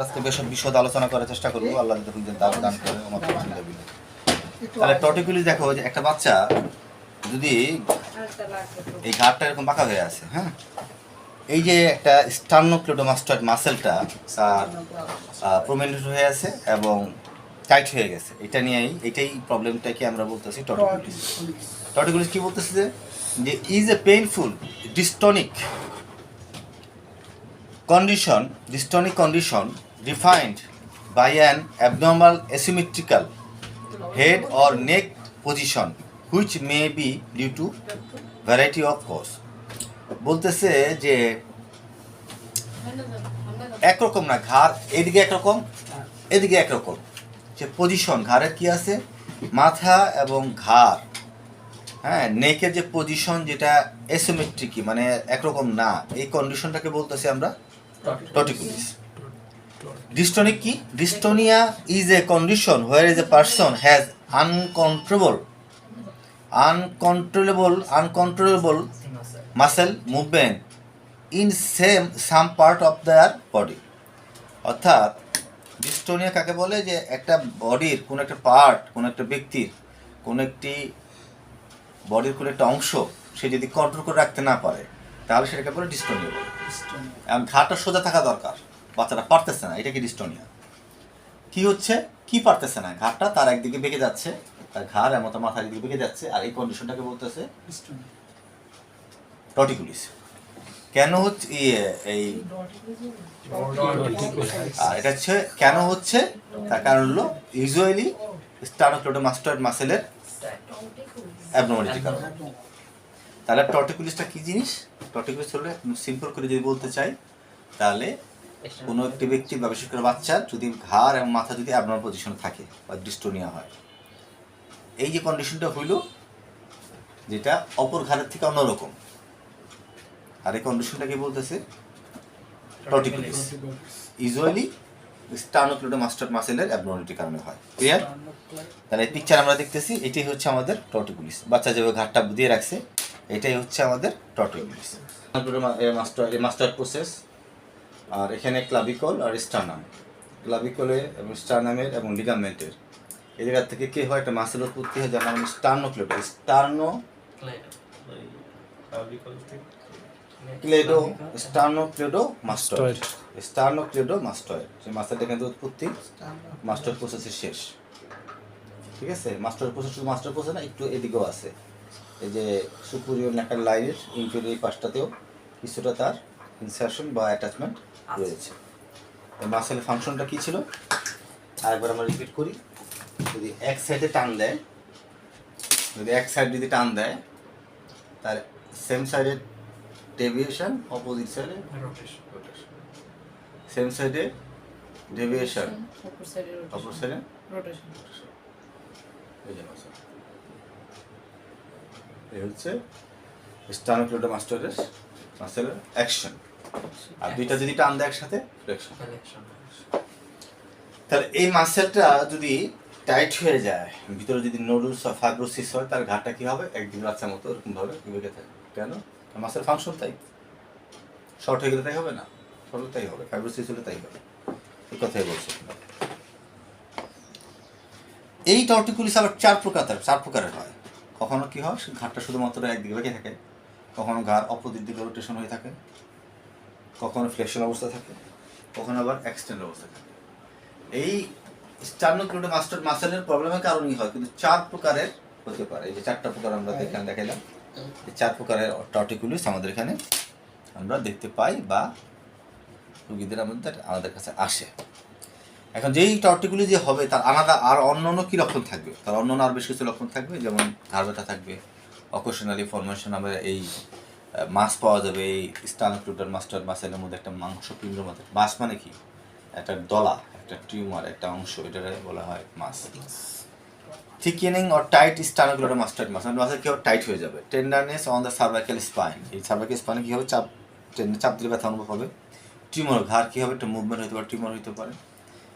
আজকে বেশ বিশদ আলোচনা করার চেষ্টা করব। আল্লাহ যদি দান করে তাহলে টটিগুলি দেখো যে একটা বাচ্চা, যদি এই ঘাটটা এরকম বাঁকা হয়ে আছে হ্যাঁ? এই যে একটা স্টার্নোক্লোডোমাস্টয়েড মাসেলটা, তার প্রমিনেন্ট হয়ে আছে এবং টাইট হয়ে গেছে। এটা নিয়েই, এটাই প্রবলেমটাকে আমরা বলতেছি টটিগুলিস টটিগুলিস কি বলতেছি যে, is a painful, dystonic condition dystonic condition defined by an abnormal asymmetrical head or neck position which may be due to variety of cause বলতেছে যে একরকম না ঘাড় এদিকে একরকম এদিকে একরকম যে পজিশন ঘাড়ের কি আছে মাথা এবং ঘাড় হ্যাঁ নেকের যে পজিশন যেটা এসোমেট্রিক মানে একরকম না এই কন্ডিশনটাকে বলতেছি আমরা টটিকুলিস ডিস্টনিক কি? Dystonia is a condition where is a person has uncontrollable uncontrollable uncontrollable muscle movement in same some part of their body অর্থাৎ ডিস্টোনিয়া কাকে বলে? যে একটা বডির কোনো একটা পার্ট কোনো একটা ব্যক্তির, কোনো একটি বডির কোনো একটা অংশ, সে যদি কন্ট্রোল করে রাখতে না পারে তাহলে সেটাকে বলে ডিস্টোনিয়া বলে। এখন ঘাটটা সোজা থাকা দরকার বাচ্চাটা পারতেছে না এটা কি ডিস্টোনিয়া কি হচ্ছে? কি পারতেছে না? ঘাটটা তার একদিকে বেঁকে যাচ্ছে তার ঘাড় এমন মাথার দিকে বেঁকে যাচ্ছে আর এই কন্ডিশনটাকে বলতেছে টটিকুলিস কেন হচ্ছে ইয়ে এই আর এটা হচ্ছে কেন হচ্ছে? তার কারণ হলো ইউজুয়ালি স্টানোক্লোডোমাস্টয়েড মাসেলের অ্যাবনর্মালিটি কারণ। তাহলে টর্টিকুলিসটা কি জিনিস? টর্টিকুলিস হলো সিম্পল করে যদি বলতে চাই তাহলে কোনো একটি ব্যক্তি বা বিশেষ করে বাচ্চার যদি ঘাড় এবং মাথা যদি অ্যাবনর্মাল পজিশন থাকে বা ডিস্টোনিয়া হয়। এই যে কন্ডিশনটা হইল যেটা অপর ঘাড়ের থেকে অন্যরকম। আর এই কন্ডিশনটাকে বলতেছে? টর্টিকুলিস ইউজুয়ালি স্টানোক্লোডোমাস্টার মাসেলের অ্যাবনর্মালিটির কারণে হয়। ক্লিয়ার তাহলে এই পিকচার আমরা দেখতেছি এটাই হচ্ছে আমাদের টর্টিকুলিস বাচ্চা যেভাবে ঘাটটা দিয়ে রাখছে এটাই হচ্ছে আমাদের টর্টিকুলিস মাস্টার মাস্টার প্রসেস আর এখানে ক্লাবিকল আর স্টার্নাম ক্লাবিকলে এবং স্টার্নামের এবং লিগামেন্টের এই জায়গা থেকে কি হয়? একটা মাসেল উৎপত্তি হয় যার নাম স্টার্নোক্লেটো স্টার্নো ক্লেডো স্টার্নোক্লেডো মাস্টয়েড স্টার্নোক্লেডো মাস্টয়েড সেই মাস্টারটা কিন্তু উৎপত্তি মাস্টার প্রসেসের শেষ। ঠিক আছে? মাস্টার প্রসেস শুধু মাস্টার প্রসেস না একটু এদিকেও আছে। এই যে সুপুরিয়র নেকার লাইনের ইনফিউর এই পাশটাতেও কিছুটা তার ইনসারশন বা অ্যাটাচমেন্ট রয়েছে। এই মাসেলের ফাংশনটা কী ছিল? আরেকবার আমরা রিপিট করি। যদি এক সাইডে টান দেয় যদি এক সাইড যদি টান দেয় তার সেম সাইডের ডেভিয়েশন অপোজিট সাইডে সেম সাইডে ডেভিয়েশন অপর সাইডে এই যে মাসেল এই হচ্ছে স্টানোক্লোডো মাস্টারের মাসেলের অ্যাকশন আর দুইটা যদি টান দেয় একসাথে তাহলে এই মাসেলটা যদি টাইট হয়ে যায় ভিতরে যদি নোডুলস বা ফাইব্রোসিস হয় তার ঘাটটা কি হবে? একদিন বাচ্চার মতো এরকমভাবে বেঁকে থাকে। কেন? মাসেল ফাংশন তাই শর্ট হয়ে গেলে তাই হবে না? শর্ট তাই হবে। ফাইব্রোসিস হলে তাই হবে। এই কথাই বলছি এই টর্টিকুলিস আবার চার প্রকার চার প্রকারের হয়। কখনো কি হয়? ঘাটটা শুধুমাত্র একদিকে বেঁকে থাকে। কখনো ঘাড় অপোজিট দিকে রোটেশন হয়ে থাকে। কখনো ফ্লেকশন অবস্থা থাকে। কখনো আবার এক্সটেন্ড অবস্থা থাকে। এই স্টার্নোক্লোডো মাস্টার মাসেলের প্রবলেমের কারণেই হয় কিন্তু চার প্রকারের হতে পারে। এই যে চারটা প্রকার আমরা এখানে দেখাইলাম। এই চার প্রকারের টর্টিকুলিস আমাদের এখানে আমরা দেখতে পাই বা রুগীদের আমাদের আমাদের কাছে আসে। এখন যেই টর্টিগুলি যে হবে, তার আলাদা আর অন্য অন্য কী লক্ষণ থাকবে? তার অন্য আর বেশ কিছু লক্ষণ থাকবে, যেমন ঘাড় ব্যথা থাকবে অকেশনালি ফরমেশন আমরা এই মাছ পাওয়া যাবে, এই স্টানোক্লুটার মাস্টার মাসেলের মধ্যে একটা মাংস পিণ্ডের মধ্যে, মাছ মানে কি? একটা দলা, একটা টিউমার, একটা অংশ এটা বলা হয় মাছ। Thickening or tight sternocleidomastoid master mass মানে মাসের কী টাইট হয়ে যাবে। Tenderness on the cervical spine এই সার্ভাইকাল স্পাইনে কী হবে? চাপ চাপ দিলে ব্যথা অনুভব হবে। টিউমার, ঘাড় কী হবে? একটা মুভমেন্ট হতে পারে, টিউমার হতে পারে।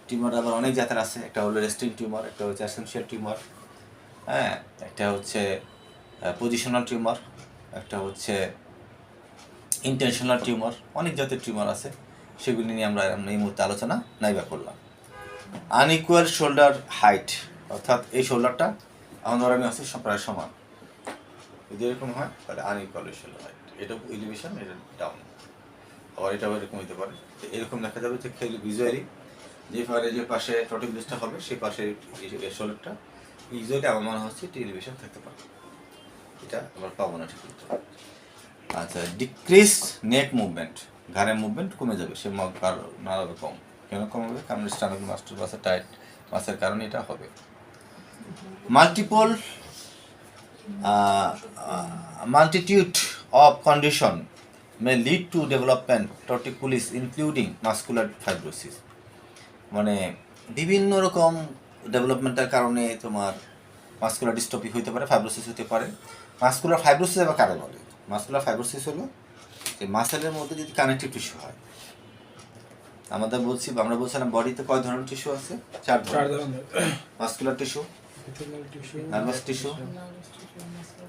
টিউমার আবার অনেক জাতের আছে। একটা হলো রেস্টিং টিউমার একটা হচ্ছে অ্যাসেন্সিয়াল টিউমার হ্যাঁ? একটা হচ্ছে পজিশনাল টিউমার একটা হচ্ছে ইন্টেনশনাল টিউমার অনেক জাতের টিউমার আছে। সেগুলি নিয়ে আমরা এই মুহূর্তে আলোচনা নাইবা করলাম। আনইকুয়াল শোল্ডার হাইট অর্থাৎ এই শোল্ডারটা আমাদের আমি আছি প্রায় সমান। যদি এরকম হয়, তাহলে আনইকুয়াল শোল্ডার হাইট এটা এলিভেশন এটা ডাউন আবার এটাও এরকম হতে পারে। এরকম দেখা যাবে যে খেলে ভিজুয়ালি যে পারে যে পাশে টটিক হবে, সেই পাশে শোল্ডারটা ভিজুয়ালি আমার মনে হচ্ছে টেলিভিশন থাকতে পারে। এটা আবার পাবো না ঠিক আচ্ছা ডিক্রিস নেক মুভমেন্ট ঘাড়ের মুভমেন্ট কমে যাবে, সে নাড়াবে কম কেন কমাবে কারণ স্টানক মাস্টার বাসে টাইট মাসের কারণে এটা হবে। Multiple multitude of condition may lead to development torticollis including muscular fibrosis মানে বিভিন্ন রকম ডেভেলপমেন্টের কারণে তোমার মাস্কুলার ডিস্টপি হতে পারে ফাইব্রোসিস হতে পারে। মাস্কুলার ফাইব্রোসিস আবার কারে বলে? মাস্কুলার ফাইব্রোসিস হলো যে মাসেলের মধ্যে যদি কানেকটিভ টিস্যু হয় আমাদের বলছি আমরা বলছিলাম বডিতে কয় ধরনের টিস্যু আছে? চার ধরনের। Muscular tissue nervous tissue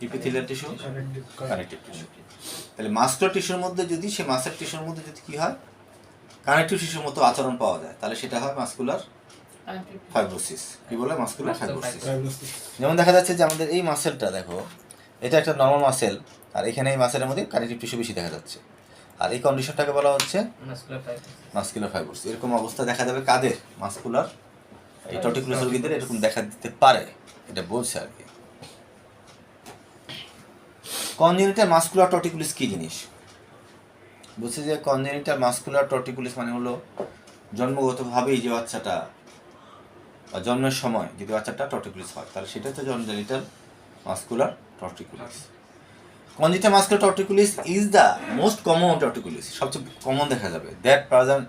epithelial tissue connective tissue তাহলে মাস্কুলার টিস্যুর মধ্যে যদি সে মাসের টিস্যুর মধ্যে যদি কি হয়? কানেকটিভ টিস্যুর মতো আচরণ পাওয়া যায় তাহলে সেটা হয় মাস্কুলার ফাইব্রোসিস। কি বলে? Muscular fibrosis. যেমন দেখা যাচ্ছে যে আমাদের এই মাসেলটা দেখো এটা একটা নর্মাল মাসেল আর এখানে এই মাসেলের মধ্যে কানেকটিভ টিস্যু বেশি দেখা যাচ্ছে। আর এই কন্ডিশনটাকে বলা হচ্ছে মাস্কুলার ফাইব্রোসিস। এরকম অবস্থা দেখা যাবে কাদের? মাস্কুলার? এই টর্টিকুলাস রোগীদের এরকম দেখা দিতে পারে এটা বলছে আর কি। কনজেনিটাল মাস্কুলার টর্টিকুলিস কি জিনিস? বলছে যে কনজেনিটাল মাস্কুলার টর্টিকুলিস মানে হলো জন্মগতভাবেই যে বাচ্চাটা, বা জন্মের সময় যদি বাচ্চাটা টর্টিকুলিস হয়, তাহলে সেটা হচ্ছে congenital muscular torticollis. Congenital muscular torticollis is the most common torticollis, সবচেয়ে কমন দেখা যাবে। That present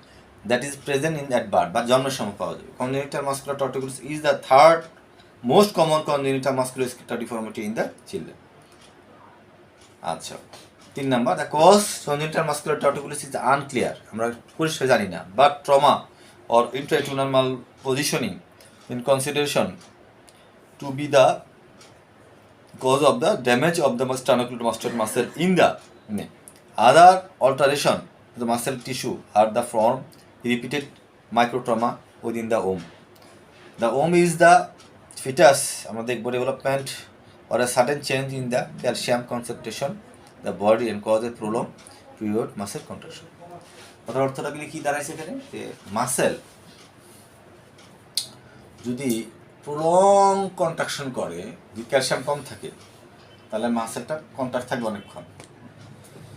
that is present in that birth বা জন্মের সময় পাওয়া যাবে। Congenital muscular torticollis is the third most common congenital muscular deformity in the children আচ্ছা। তিন number the cause congenital muscular torticollis is unclear আমরা পরিষ্কার জানি না but trauma or intrauterine positioning in consideration to be the cause of the damage of the sternocleidomastoid muscle muscle in the neck. Other alteration the muscle tissue are the form repeated microtrauma within the womb. The womb is the fetus development or a sudden change in the calcium concentration the body and cause a prolonged period muscle contraction. কথার অর্থটা গেলে কি দাঁড়াইছে এখানে? যে muscle যদি prolong contraction করে, যদি ক্যালসিয়াম কম থাকে, তাহলে মাসেলটা কন্ট্রাক্ট থাকবে অনেকক্ষণ।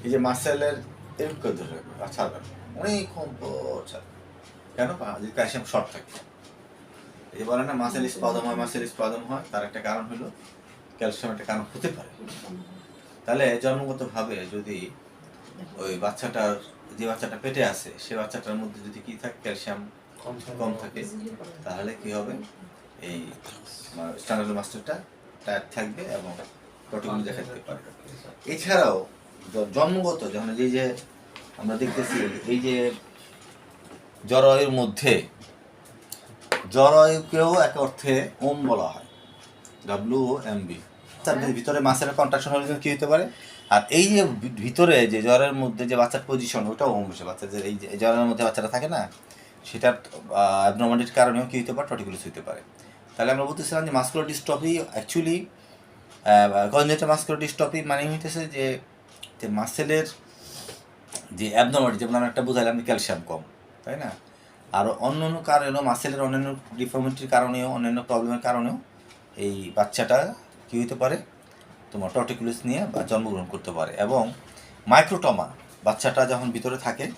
এই যে মাসেলের এরকম করে ধরে ছাড়বে অনেকক্ষণ ছাড়বে। কেন? যদি ক্যালসিয়াম শর্ট থাকে। এই যে বলে না মাসেল স্পাদম হয় মাসেল স্পাদম হয়, তার একটা কারণ হলো ক্যালসিয়াম একটা কারণ হতে পারে। তাহলে জন্মগতভাবে যদি ওই বাচ্চাটার যে বাচ্চাটা পেটে আছে সে বাচ্চাটার মধ্যে যদি কি থাকে ক্যালসিয়াম কম থাকে। তাহলে কি হবে? এই স্ট্যান্ডার্ড মাস্টারটা টায়ার থাকবে এবং প্রোটিনগুলো দেখা দিতে পারে এছাড়াও জন্মগত যখন এই যে আমরা দেখতেছি এই যে জরায়ুর মধ্যে জরায়ুকেও এক অর্থে ওম বলা হয় ডাব্লিউ এম বি তার ভিতরে মাসের কন্ট্রাকশন হলে কি হতে পারে? আর এই যে ভিতরে যে জ্বরের মধ্যে যে বাচ্চার পজিশন ওটাও বসে বাচ্চাদের এই যে জ্বরের মধ্যে বাচ্চাটা থাকে না সেটার অ্যাবনর্মালিটির কারণেও কী হতে পারে? টর্টিকুলাস হতে পারে। তাহলে আমরা বলতেছিলাম যে muscular dystrophy actually congenital muscular dystrophy মানে হইতেছে যে যে মাসেলের যে অ্যাবনর্মালিটি যেমন আমরা একটা বুঝাইলাম ক্যালসিয়াম কম তাই না? আর অন্য অন্য কারণেও মাসেলের অন্যান্য ডিফর্মিটির কারণেও অন্যান্য প্রবলেমের কারণেও এই বাচ্চাটা কী হতে পারে? তোমার টর্টিকুলাস নিয়ে বা জন্মগ্রহণ করতে পারে এবং মাইক্রোটমা বাচ্চাটা যখন ভিতরে থাকে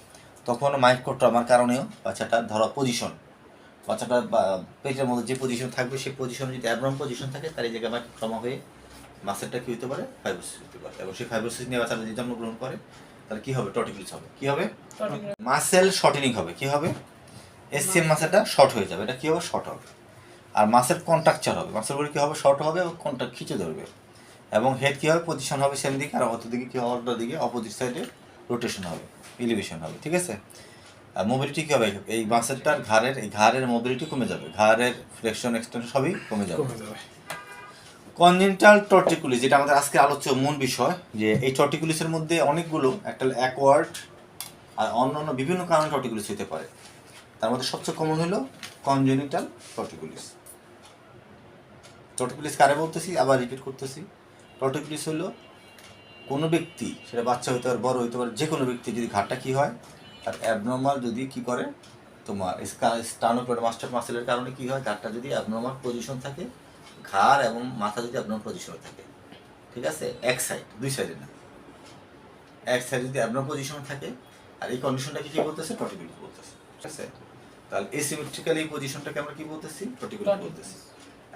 তখন মাইক্রোট্রমার কারণেও বাচ্চাটা ধরো পজিশন বাচ্চাটা বা- পেটের মধ্যে যে পজিশন থাকবে সেই পজিশন যদি অ্যাবনর্ম পজিশন থাকে তার এই জায়গায় মাইক্রোট্রমা হয়ে মাসেলটা কী হতে পারে? ফাইব্রোসিস হতে পারে। এবং সেই ফাইব্রোসিস নিয়ে বাচ্চাটা যদি জন্মগ্রহণ করে তাহলে কী হবে? টর্টিকুলাস হবে। কী হবে? মাসেল শর্টেনিং হবে। কী হবে? এসসিএম মাসেলটা শর্ট হয়ে যাবে। এটা কী হবে? শর্ট হবে। আর মাসেল কন্ট্রাকচার হবে। মাসেলগুলো কি হবে? শর্ট হবে এবং কন্ট্রাক্ট খিচে ধরবে। এবং হেড কি হবে? পজিশন হবে সেম দিকে আর অত দিকে কি হবে? অল্টো দিকে অপোজিট সাইডে রোটেশন হবে এলিভেশন হবে ঠিক আছে? আর মোবিলিটি কী হবে? এই মাসেলটার ঘাড়ের এই ঘাড়ের মোবিলিটি কমে যাবে। ঘাড়ের ফ্লেকশন এক্সটেনশন সবই কমে যাবে। কনজেন্টাল টর্টিকুলিস যেটা আমাদের আজকে আলোচ্য মূল বিষয় যে এই টর্টিকুলিসের মধ্যে অনেকগুলো একটা অ্যাকওয়ার্ড আর অন্য অন্য বিভিন্ন কারণে টর্টিকুলিস হতে পারে। তার মধ্যে সবচেয়ে কমন হলো কনজেনিটাল টর্টিকুলিস টর্টিকুলিস কারে বলতেছি, আবার রিপিট করতেছি। টর্টিকুলিস হলো কোনো ব্যক্তি, সেটা বাচ্চা হইতে পারে, বড় হইতে পারে যে কোনো ব্যক্তি যদি ঘাটটা কি হয়, তার অ্যাবনর্মাল যদি কি করে, তোমার স্টানোপ্লেট মাস্টার মাসেলের কারণে কি হয়, ঘাটটা যদি অ্যাবনর্মাল পজিশন থাকে, ঘাড় এবং মাথা যদি অ্যাবনর্মাল পজিশনে থাকে, ঠিক আছে? এক সাইড দুই সাইডে না। এক সাইডে যদি অ্যাবনর্মাল পজিশনে থাকে, আর এই কন্ডিশনটাকে কি বলতেছে? টর্টিকুলিস বলতেছে। ঠিক আছে? তাহলে এসিমেট্রিক্যাল এই পজিশনটাকে আমরা কি বলতেছি? টর্টিকুলিস বলতেছি।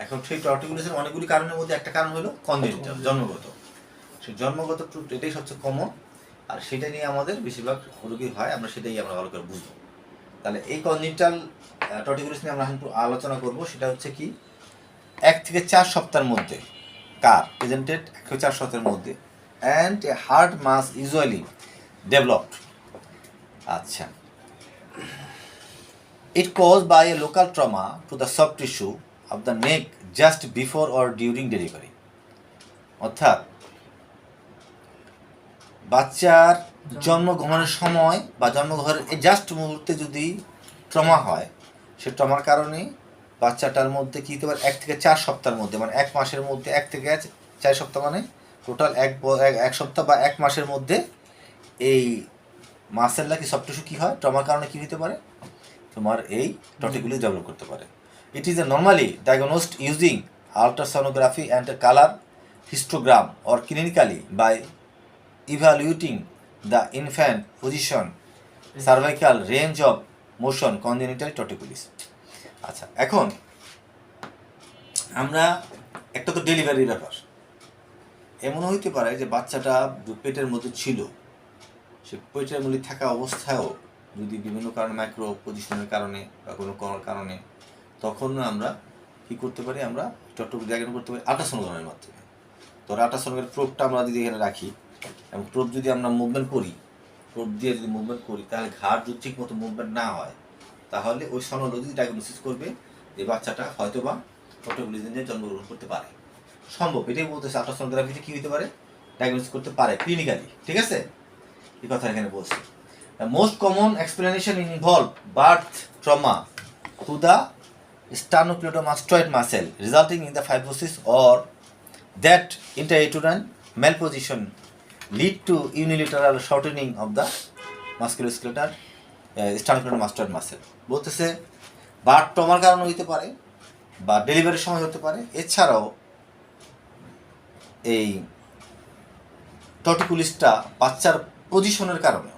এখন সেই টর্টিকুলেশন অনেকগুলি কারণের মধ্যে একটা কারণ হলো কনজেনিটাল জন্মগত। সেই জন্মগত ট্রুথ এটাই সবচেয়ে কমন আর সেটা নিয়ে আমাদের বেশিরভাগ রোগী হয়, আমরা সেটাই আমরা ভালো করে বুঝব। তাহলে এই কনজেনিটাল টর্টিকুলেশন নিয়ে আমরা এখন আলোচনা করব, সেটা হচ্ছে কি, এক থেকে চার সপ্তাহের মধ্যে, কার? প্রেজেন্টেড এক থেকে চার সপ্তাহের মধ্যে and a hard mass usually developed আচ্ছা। It caused by a local trauma to the soft tissue of the neck just before or during delivery. অর্থাৎ, বাচ্চার জন্মগ্রহণের সময় বা জন্মগ্রহণের এই জাস্ট মুহূর্তে যদি ট্রমা হয়, সে ট্রমার কারণে বাচ্চাটার মধ্যে কী হতে পারে? এক থেকে চার সপ্তাহের মধ্যে মানে এক মাসের মধ্যে, এক থেকে চার সপ্তাহ মানে টোটাল এক এক- সপ্তাহ বা এক মাসের মধ্যে এই মাসেলটা কি সব কী হয়? ট্রমার কারণে কী হতে পারে? তোমার এই টটিগুলি ডেভেলপ করতে পারে। Is a normally diagnosed using ultrasonography and colour histogram or clinically by evaluating the infant position cervical range of motion congenital torticollis আচ্ছা এখন আমরা একটা তো ডেলিভারির ব্যাপার। এমন হইতে পারে যে বাচ্চাটা পেটের মধ্যে ছিল, সে পেটের মধ্যে থাকা অবস্থায়ও যদি বিভিন্ন কারণে মাইক্রো পজিশনের কারণে বা কোনো কারণে তখন আমরা কি করতে পারি? আমরা টটক জায়গা করতে পারি আল্ট্রাসোনোগ্রামের মাধ্যমে। তো আল্ট্রাসোনোগ্রামের প্রোবটা আমরা যদি এখানে রাখি, এবং প্রোব যদি আমরা মুভমেন্ট করি প্রোব দিয়ে যদি মুভমেন্ট করি, তাহলে ঘাড় যদি ঠিক মতো মুভমেন্ট না হয়, তাহলে ওই সনোলজি ডায়াগনোসিস করবে যে বাচ্চাটা হয়তো বা ফটোগুলিজেনে জন্মগ্রহণ করতে পারে। সম্ভব, এটাই বলতেছে আল্ট্রাসোনোগ্রাফিতে কী হতে পারে? ডায়াগনোসিস করতে পারে ক্লিনিক্যালি ঠিক আছে? এই কথা এখানে বলছি। Most common common involve birth trauma to the sternocleidomastoid muscle resulting in the fibrosis or that intrauterine malposition lead to unilateral shortening of the musculoskeletal sternocleidomastoid muscle বলতেছে বার টমার কারণ হইতে পারে বা ডেলিভারির সময় হতে পারে। এছাড়াও এই টটিকুলিস্টটা বাচ্চার পজিশনের কারণে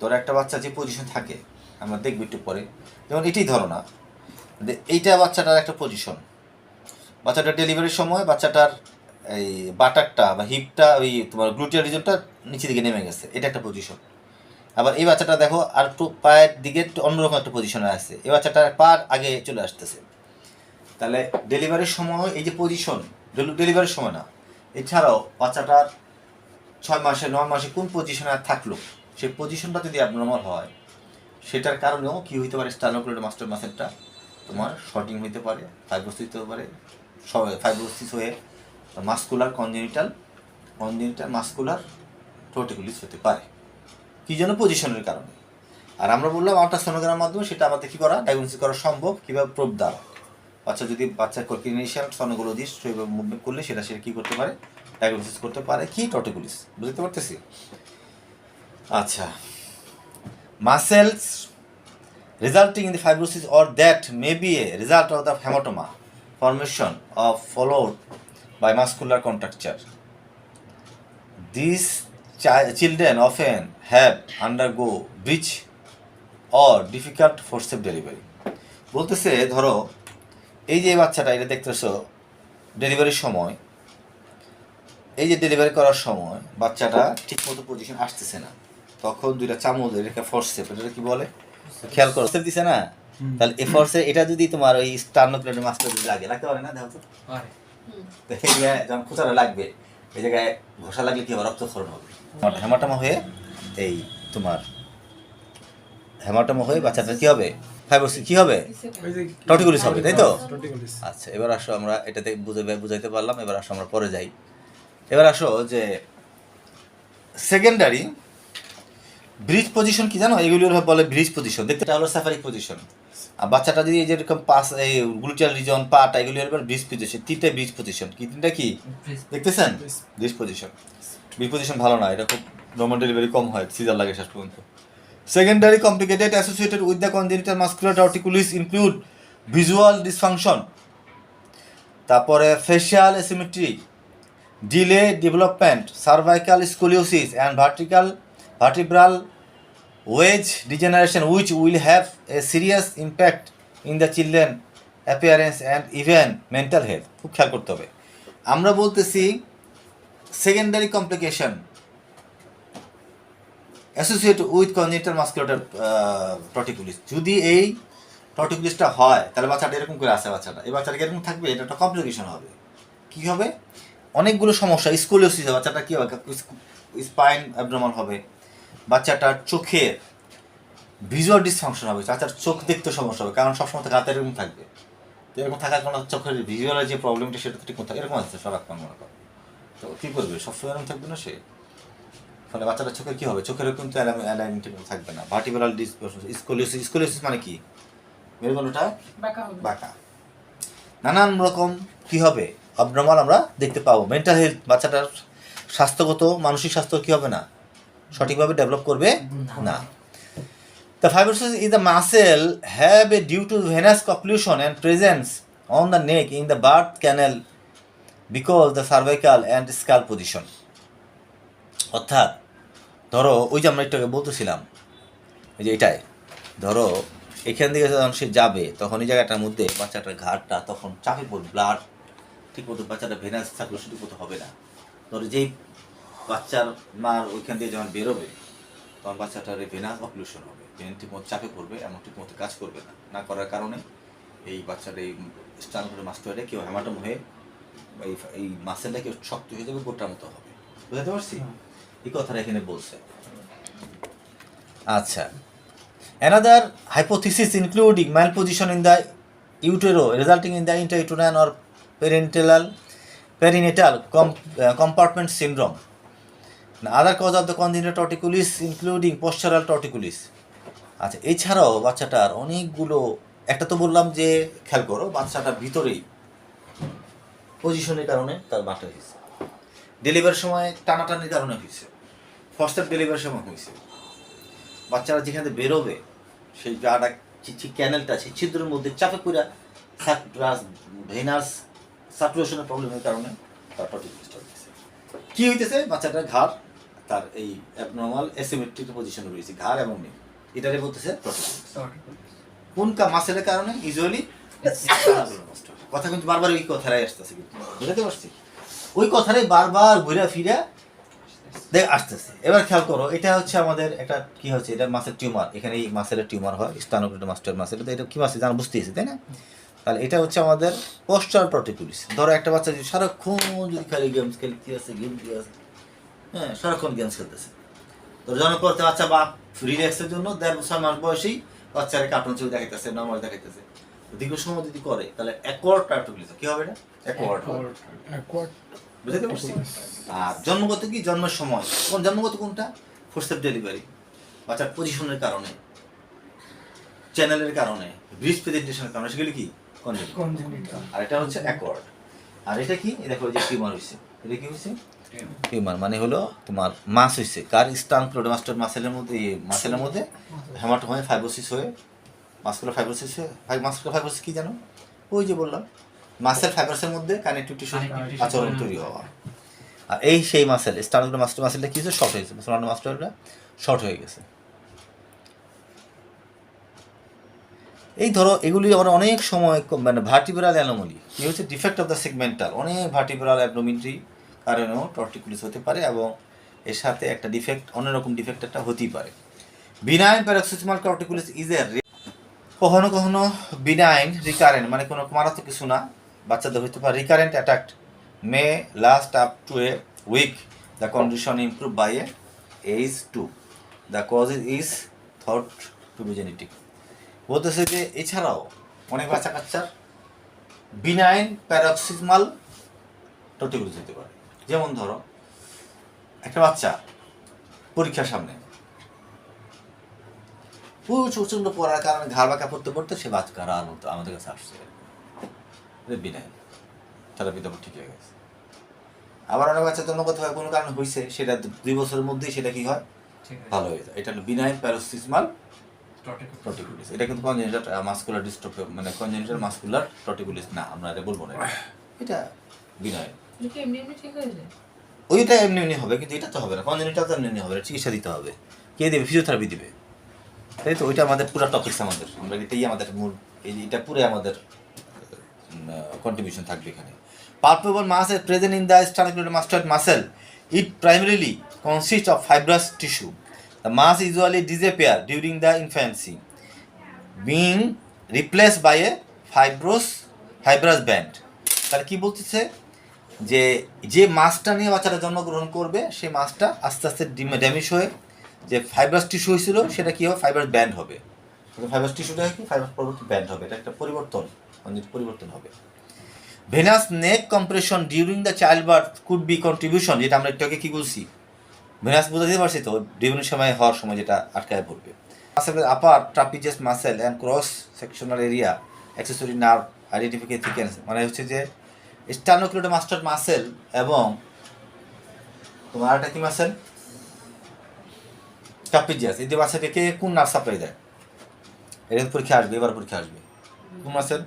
তোর একটা বাচ্চা যে পজিশন থাকে, আমরা দেখব একটু পরে। যেমন এটি ধরো না এইটা বাচ্চাটার একটা পজিশন বাচ্চাটার ডেলিভারির সময়, বাচ্চাটার এই বাটারটা বা হিপটা, ওই তোমার গ্লুটিয়াল রিজনটা নিচের দিকে নেমে গেছে। এটা একটা পজিশন আবার এই বাচ্চাটা দেখো, আর একটু পায়ের দিকে একটু অন্যরকম একটা পজিশনে আসছে এই বাচ্চাটার পার আগে চলে আসতেছে। তাহলে ডেলিভারির সময়, এই যে পজিশন ডেলিভারির সময় না, এছাড়াও বাচ্চাটার ছয় মাসে, নয় মাসে কোন পজিশনে আর থাকল? সেই পজিশনটা যদি অ্যাবনর্মাল হয়, সেটার কারণেও কী হইতে পারে? স্টানোক্লোড মাস্টার মাসেলটা তোমার শর্টিং হইতে পারে ফাইব্রোসিস হতে পারে ফাইব্রোসিস হয়ে muscular congenital congenital muscular torticollis হতে পারে। কী জন্য পজিশনের কারণে। আর আমরা বললাম আল্ট্রাসোনোগ্রামের মাধ্যমে সেটা আমাদের কী করা ডায়াগনোসিস করা সম্ভব, কীভাবে প্রোব দ্বারা বাচ্চা যদি বাচ্চা ক্লিনিশিয়ান সনোগোলজিস্ট সেইভাবে মুভমেন্ট করলে সেটা সে কী করতে পারে? ডায়াগনোসিস করতে পারে কি? টটিকুলিস বুঝতে পারতেছি? আচ্ছা। Muscles resulting in the fibrosis or that may be a result of the hematoma formation of followed by muscular contracture. These chi- children often have undergo breech or difficult forceps delivery. বলতেছে ধরো এই যে বাচ্চাটা এটা দেখতেছো ডেলিভারির সময় এই যে ডেলিভারি করার সময় বাচ্চাটা ঠিক মতো পজিশন আসতেছে না তখন দুইটা চামচ এটাকে ফোর্সেপ এটা কি বলে খেয়াল করো দিছে না? তাহলে এ ফোর্সে এটা যদি তোমার ওই স্টার্নোপ্লেটের মাছটা যদি লাগে লাগতে পারে না? দেখো তো। যখন খোঁচাটা লাগবে এই জায়গায় ঘষা লাগলে কি হবে? রক্তক্ষরণ হবে। হেমাটামা হয়ে এই তোমার হেমাটামা হয়ে বাচ্চাটার কি হবে? ফাইব্রোসিস কি হবে? টটিকুলিস হবে তাই তো? আচ্ছা এবার আসো আমরা এটাতে বুঝে বুঝাইতে পারলাম এবার আসো আমরা পরে যাই। এবার আসো যে সেকেন্ডারি ব্রিজ পজিশন কি জানো? এগুলোর বলে ব্রিজ পজিশন দেখতে এটা হলো সাফারি পজিশন আর বাচ্চাটা যদি এই যেরকম পাস এই গ্লুটাল রিজন পাটা এগুলো এবার ব্রিজ পজিশন তিনটা ব্রিজ পজিশন কি তিনটা কি? দেখতেছেন? ব্রিজ পজিশন ব্রিজ পজিশন ভালো না। এটা খুব নর্মাল ডেলিভারি কম হয়। সিজার লাগে শেষ পর্যন্ত। Secondary complicated associated with the congenital muscular torticollis include visual dysfunction তারপরে facial asymmetry delay development cervical scoliosis and vertical vertebral wedge degeneration which will have a serious impact in the children appearance and even mental health খুব খেয়াল করতে হবে। আমরা বলতেছি secondary complication associate with congenital muscular torticollis যদি এই টটিকুলিসটা হয়, তাহলে বাচ্চাটা এরকম করে আসে বাচ্চাটা। এই বাচ্চাটা এরকম থাকবে? এটা একটা কমপ্লিকেশন হবে। কি হবে? অনেকগুলো সমস্যা। স্কুলিওসিস বাচ্চাটা কী হবে? স্পাইন অ্যাবনর্মাল হবে। বাচ্চাটার চোখে ভিজুয়াল ডিসফাংশন হবে বাচ্চার চোখ দেখতে সমস্যা হবে কারণ সবসময় তার হাতে এরকম থাকবে। তো এরকম থাকার কারণে চোখের ভিজুয়ালের যে প্রবলেমটা সেটা তো ঠিক থাকে এরকম আছে সারাক্ষণ মনে করো। তো কী করবে? সবসময় এরকম থাকবে না সে? ফলে বাচ্চাটার চোখের কী হবে? চোখের কিন্তু অ্যালাইনমেন্ট থাকবে না। ভার্টিবুলার স্কোলিওসিস স্কোলিওসিস মানে কি? মেরুদণ্ডটা বাঁকা নানান রকম কি হবে? অবনর্মাল আমরা দেখতে পাবো। মেন্টাল হেলথ বাচ্চাটার স্বাস্থ্যগত মানসিক স্বাস্থ্য কী হবে না? সঠিকভাবে ডেভেলপ করবে না। The fibrosis is the muscle have a due to venous কপলিউশন and presence on the neck in the birth canal because the cervical and skull position অর্থাৎ, ধরো, ওই যে আমরা একটাকে বলতেছিলাম যে এটাই। ধরো, এখান থেকে যখন সে যাবে, তখন এই জায়গাটার মধ্যে বাচ্চাটার ঘাটটা তখন চাকরি পড়বে ব্লাড ঠিক মতো বাচ্চাটা ভেনাস থাকলে সেটুকু হবে না। ধরো, যেই বাচ্চার মার ওইখান দিয়ে যখন বেরোবে তখন বাচ্চাটার ভেনাস অক্লুশন হবে। ভেন ঠিক মতো চাপে পড়বে এমন ঠিক মতো কাজ করবে না। না করার কারণে এই বাচ্চার এই স্টান করে মাস্টারে কেউ হ্যামাটম হয়ে এই এই মাসেলটা কেউ শক্ত হয়ে যাবে গোটার মতো হবে। বুঝতে পারছি? এই কথাটা এখানে বলছে। আচ্ছা। Another hypothesis including malposition in the utero resulting in the intrauterine or parental perinatal com- uh, compartment syndrome. Now, other cause of the torticollis including postural torticollis. আচ্ছা এছাড়াও বাচ্চাটার অনেকগুলো একটা তো বললাম যে খেয়াল করো বাচ্চাটার ভিতরেই পজিশনের কারণে তার বাটা হয়েছে। ডেলিভারির সময় টানাটানির কারণে হয়েছে। ফার্স্ট ডেলিভারির সময় হয়েছে। বাচ্চারা যেখানে বেরোবে সেই জায়গাটা ক্যানেলটা সেই ছিদ্রের মধ্যে চাপে পড়া ভেনাস সার্কুলেশনের প্রবলেমের কারণে তার হইতেছে কি হইতেছে? বাচ্চাটার ঘাড় তার এই অ্যাবনর্মাল অ্যাসিমেট্রিক পজিশনে রয়েছে ঘাড় এবং নেই এটারে বলতেছে? টটিকুলিস কোন কা মাসেলের কারণে? ইউজুয়ালি কথা কিন্তু বারবার ওই কথাটাই আসতেছে কিন্তু। বুঝতে পারছি? ওই কথাটাই বারবার ঘুরে ফিরে দেখ আসতেছে। এবার খেয়াল করো এটা হচ্ছে আমাদের একটা কি হচ্ছে? এটা মাসের টিউমার এখানে এই মাসেলের টিউমার হয় স্টানোগ্রেট মাস্টার মাসেল তো এটা কি মাসে? জানা বুঝতেছি তাই না? তাহলে এটা হচ্ছে আমাদের পোস্টার প্রটিকুলিস ধরো একটা বাচ্চা যদি সারাক্ষণ যদি খালি গেমস খেলতে আছে গেম খেলে আছে হ্যাঁ সারাক্ষণ গেমস খেলতেছে। তো জন্ম করতে বাচ্চা বাপ রিল্যাক্সের জন্য দেড় ছয় মাস বয়সেই বাচ্চারা কার্টুন ছবি দেখাইতেছে নর্মাল দেখাইতেছে। দীর্ঘ সময় যদি করে তাহলে অ্যাকোয়ার্ড কি হবে এটা? অ্যাকোয়ার্ড বুঝতে পারছি? আর জন্মগত কি? জন্মের সময়। কোন জন্মগত কোনটা? ফোর্সেপ ডেলিভারি বাচ্চার পজিশনের কারণে চ্যানেলের কারণে ব্রিজ প্রেজেন্টেশনের কারণে সেগুলি কি? কনজেনিটাল আর এটা হচ্ছে অ্যাকোয়ার্ড আর এটা কি? এই দেখো যে টিউমার হয়েছে এটা কি হয়েছে টিউমার মানে হলো তোমার মাস হয়েছে কার স্টান ক্লোডোমাস্টার মাসেলের মধ্যে মাসেলের মধ্যে হেমাটো হয়ে ফাইব্রোসিস হয়ে মাস্কুলার ফাইব্রোসিস হয়ে। মাস্কুলার ফাইব্রোসিস কি জানো? ওই যে বললাম মাসেল ফাইব্রাসের মধ্যে কানেক্টিভিটি Connectivity আচরণ তৈরি হওয়া। আর এই সেই মাসেল স্টানোগ্রাম মাস্টার মাসেলটা কি হয়েছে? শর্ট হয়েছে। স্টানোগ্রাম মাস্টারটা শর্ট হয়ে গেছে। এই ধরো এগুলি আবার অনেক সময় মানে ভার্টিব্রাল অ্যানোমলি কি হচ্ছে ডিফেক্ট অফ দ্য সেগমেন্টাল অনেক ভার্টিব্রাল অ্যাবনোমিনটি কারণেও টর্টিকুলিস হতে পারে এবং এর সাথে একটা ডিফেক্ট অন্যরকম ডিফেক্ট একটা হতেই পারে। Benign paroxysmal torticollis is a কখনো কখনো বিনাইন রিকারেন্ট মানে কোনো মারাত্মক কিছু না, বাচ্চাদের হইতে পারে recurrent attack may last up to a week the condition improve by a age two the cause is thought to be genetic বলতেছে যে এছাড়াও অনেক বাচ্চা কাচ্চার বিনাইন প্যারক্সিসমাল টটিকুলিস হতে পারে। যেমন ধরো একটা বাচ্চা পরীক্ষার সামনে। প্রচুর প্রচণ্ড পড়ার কারণে ঘাড় বাঁকা পড়তে পড়তে সে বাচ্চা আর মতো আমাদের কাছে আসছে। বিনায় থেরাপি তারপর ঠিক হয়ে গেছে। আবার অনেক বাচ্চা অন্য কোথাও কোনো কারণে হয়েছে সেটা দুই বছরের মধ্যেই সেটা কি হয়? ভালো হয়ে যায়। এটা হলো বিনাইন প্যারোসিসমাল টটিকুলিস এটা কিন্তু কনজেনিটাল মাস্কুলার ডিস্ট্রফি মানে কনজেনিটাল মাস্কুলার টটিকুলিস না আমরা এটা বলব না এটা। বিনয় ওইটা এমনি এমনি হবে, কিন্তু এটা তো হবে না। কন্টিনিউটা তো এমনি এমনি হবে চিকিৎসা দিতে হবে। কে দেবে? ফিজিওথেরাপি দেবে। তাই তো, ওইটা আমাদের পুরো টপিকস আমাদের। আমরা এটাই আমাদের এটা পুরো আমাদের কন্ট্রিবিউশন থাকবে এখানে। পারপেবল মাস এর present in the sternocleidomastoid muscle it primarily consist of fibrous tissue the mass usually disappear during the infancy being replace by a fibrous fibrous band তাহলে কী বলতেছে? যে যে মাছটা নিয়ে বাচ্চাটা জন্মগ্রহণ করবে, সেই মাছটা আস্তে আস্তে ড্যামেজ হয়ে যে ফাইবারাস টিস্যু হয়েছিল, সেটা কি হবে? ফাইবার ব্যান্ড হবে। ফাইবারাস টিস্যুটা কি? ফাইবার পরবর্তী ব্যান্ড হবে। এটা একটা পরিবর্তন পরিবর্তন হবে। Venous neck compression during the child birth could be contribution যেটা আমরা একটু আগে কি বলছি? ভেনাস বোঝা দিতে পারছি তো ডিউরিং সময় হওয়ার সময় যেটা আটকায় পড়বে। মাসেলের upper trapezius muscle and cross sectional area accessory nerve identification মানে হচ্ছে যে স্টার্নোক্লিড মাস্টার মাসেল এবং তোমার আরেকটা কি মাসেল? ট্রাপিজিয়াস। এই মাসেলকে কোন নার্ভ সাপ্লাই দেয়? এর পরীক্ষা আসবে এবার পরীক্ষা আসবে। কোন মাসেল?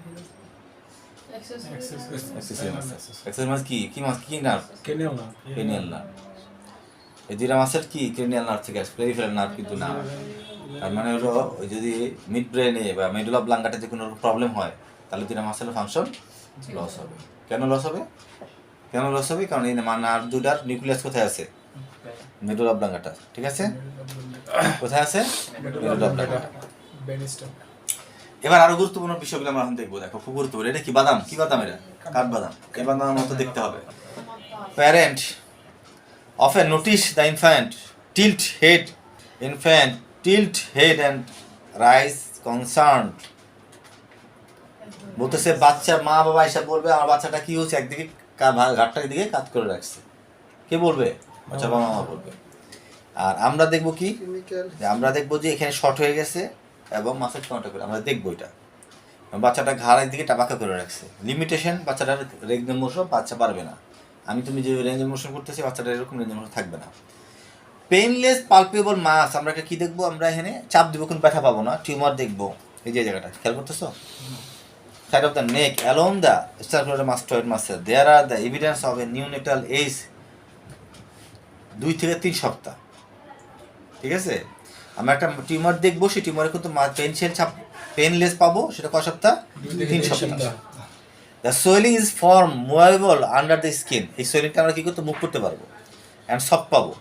মাস কি? কি মাস? কি নার্ভ কেনিয়াল না ক্রেনিয়াল নার্ভ এই দুইটা মাসেল কি? ক্রেনিয়াল নার্ভ থেকে আসে পেরিফেরাল নার্ভ কিন্তু না। তার মানে হলো যদি মিড ব্রেনে বা মিডল অফ যে কোনো প্রবলেম হয় তাহলে দুইটা মাসেলের ফাংশন লস হবে। কেন লস হবে? কেন লস হবে? কারণ এই নার্ভ দুটার নিউক্লিয়াস কোথায় আছে? মিডল অফ লাঙ্গাটা ঠিক আছে? কোথায় আছে? মিডল অফ লাঙ্গাটা ব্যানিস্টার এবার আরও গুরুত্বপূর্ণ বিষয়গুলো আমরা এখন দেখব। দেখো খুব গুরুত্বপূর্ণ এটা কি বাদাম? কি বাদাম এটা? কাঠ বাদাম। এই বাদামের মতো দেখতে হবে। Parent often notice the infant tilt head infant tilt head and rise concerned বলতেছে বাচ্চার মা বাবা এসে বলবে আমার বাচ্চাটা কি হচ্ছে একদিকে ঘাটটার দিকে কাত করে রাখছে। কে বলবে? বাচ্চা বাবা মা বলবে। আর আমরা দেখব কি? আমরা দেখব যে এখানে শর্ট হয়ে গেছে এবং মাসের কাউন্টার করে আমরা দেখব এটা। বাচ্চাটা ঘাড়ের দিকে টাবাকা করে রাখছে। লিমিটেশন বাচ্চাটার রেঞ্জ মোশন বাচ্চা পারবে না। আমি তুমি যে রেঞ্জ মোশন করতেছি বাচ্চাটা এরকম রেঞ্জ মোশন থাকবে না। পেইনলেস পালপেবল মাস আমরা কি দেখব? আমরা এখানে চাপ দিব কিন্তু ব্যথা পাবো না। টিউমার দেখব। এই যে জায়গাটা খেয়াল করতেছো? Side of the neck along the sternocleidomastoid muscle there are the evidence of a neonatal age দুই থেকে তিন সপ্তাহ। ঠিক আছে? আমরা একটা টিউমার দেখব সেই টিউমারে কিন্তু পেনসিল ছাপ পেনলেস পাবো সেটা কয় সপ্তাহ? তিন সপ্তাহ। The swelling is form movable under the skin এই সোয়েলিংটা আমরা কী করতে মুভ করতে পারব? অ্যান্ড সফট পাবো।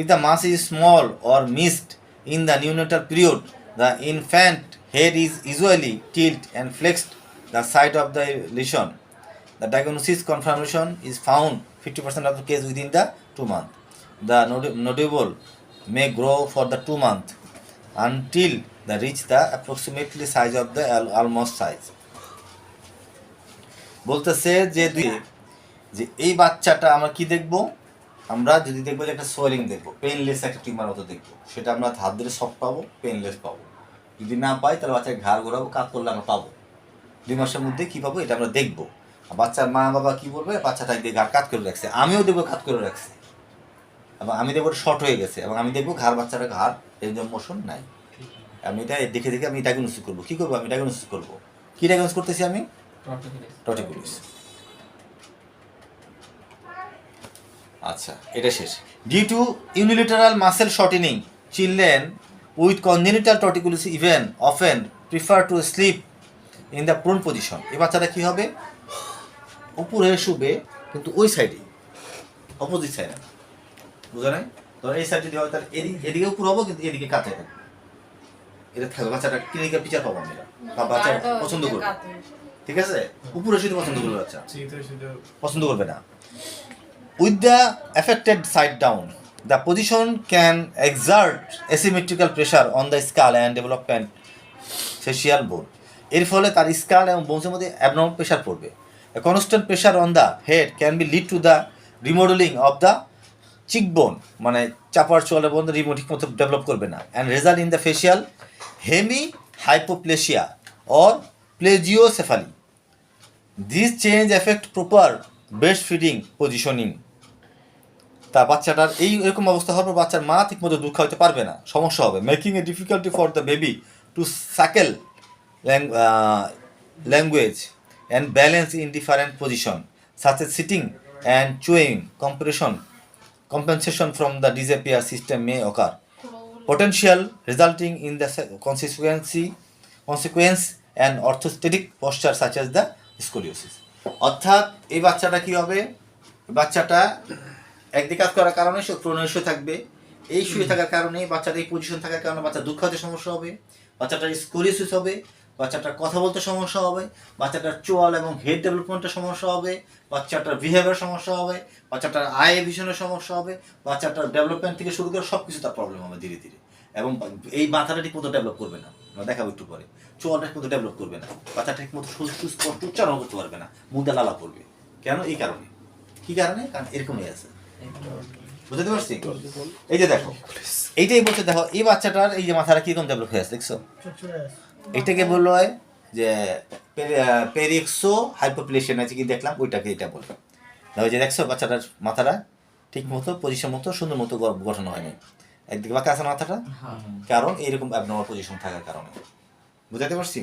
If the mass is small or missed in the neonatal period the infant head is usually tilt and flexed the side of the lesion the diagnosis confirmation is found fifty percent of the case within the two month the notable may grow for the two month until they reach the approximately size of the al- almost size. বলতেছে যে যে এই বাচ্চাটা আমরা কি দেখব? আমরা যদি দেখব যে একটা সোয়েলিং দেখব পেনলেস একটা টিউমার মতো দেখব। সেটা আমরা হাত ধরে সফট পাবো পেনলেস পাবো। যদি না পাই তাহলে বাচ্চাকে ঘাড় ঘোরাবো কাজ করলে আমরা পাবো। দুই মাসের মধ্যে কি পাবো এটা আমরা দেখব। বাচ্চার মা বাবা কি বলবে? বাচ্চাটা দিয়ে ঘাড় কাজ করে রাখছে। আমিও দেখব কাজ করে রাখছে। এবং আমি দেখব শর্ট হয়ে গেছে। এবং আমি দেখব ঘাড়, বাচ্চাটা ঘাড় অফ মোশন নাই। আমি এটা দেখে দেখে আমি ডায়াগনোসিস করব। কী করব? আমি ডায়াগনোসিস করব। কী ডায়াগনোস করতেছি আমি? টটিকুলিস আচ্ছা এটা শেষ। Due to unilateral muscle shortening children with congenital torticollis even often prefer to sleep in the prone position এই বাচ্চাটা কী হবে? উপরে শুবে কিন্তু ওই সাইডে অপোজিট সাইডে বুঝা নাই? ধর এই সাইডে দেওয়া তাহলে এদিকে এদিকে উপর হব কিন্তু এদিকে কাছে থাকবে। এটা থাকবে। বাচ্চাটা ক্লিনিকের পিচার পাবো আমি বা বাচ্চা পছন্দ করবে। ঠিক আছে? উপরে শুধু পছন্দ করবে বাচ্চা। পছন্দ করবে না। With the affected side down the position can exert asymmetrical pressure on the skull and development facial bone এর ফলে তার স্কাল এবং বোনসের মধ্যে অ্যাবনর্মাল প্রেশার পড়বে। Constant pressure on the head can be lead to the remodeling of the cheekbone মানে চাপার চোয়ালের বন্ধ রিমো ঠিক মতো ডেভেলপ করবে না। And result in the facial hemi hypoplasia or plagiocephaly this change effect proper breast feeding positioning তা বাচ্চাটার এই এরকম অবস্থা হওয়ার পর বাচ্চার মা ঠিক মতো দুধ খাওয়াতে পারবে না। সমস্যা হবে। Making a difficulty for the baby to suckle language and balance in different position such a sitting and compression compensation from the disappear system may occur. Potential resulting in the se- consequence consequence and orthostatic posture such as the scoliosis. অর্থাৎ এই বাচ্চাটা কি হবে? বাচ্চাটা একদিকে কাজ করার কারণে সে প্রণয় থাকবে। এই শুয়ে থাকার কারণে বাচ্চাটা এই পজিশন থাকার কারণে বাচ্চা দুঃখ খাওয়াতে সমস্যা হবে। বাচ্চাটার স্কোরিয়াসিস হবে। বাচ্চাটার কথা বলতে সমস্যা হবে, বাচ্চাটার চোয়াল এবং হেড ডেভেলপমেন্টের সমস্যা হবে, বাচ্চাটার বিহেভিয়ার সমস্যা হবে, বাচ্চাটার আয় ভিশনের সমস্যা হবে, বাচ্চাটার ডেভেলপমেন্ট থেকে শুরু করে সব কিছু তার প্রবলেম হবে ধীরে ধীরে। এবং এই মাথাটা ঠিক মতো ডেভেলপ করবে না। দেখাবো একটু পরে। চোয়ালটা ঠিক মতো ডেভেলপ করবে না। বাচ্চা ঠিক মতো সুস্পষ্ট উচ্চারণ করতে পারবে না। মুখে লালা করবে কেন? এই কারণে। কি কারণে? কারণ এরকমই আছে। বুঝতে পারছি? এই যে দেখো। এইটাই বলছে, দেখো, এই বাচ্চাটার এই যে মাথাটা কীরকম ডেভেলপ হয়ে আছে, দেখছ? এটাকে বলা হয় যে পেরিক্সো হাইপোপুলেশন আছে কি দেখলাম? ওইটাকে এটা বলে ওই যে দেখছ বাচ্চাটার মাথাটা ঠিক মতো পজিশন মতো সুন্দর মতো গঠন হয়নি। একদিকে বাঁকা আছে মাথাটা হ্যাঁ। কারণ এইরকম অ্যাবনর্মাল পজিশন থাকার কারণে। বুঝাতে পারছি?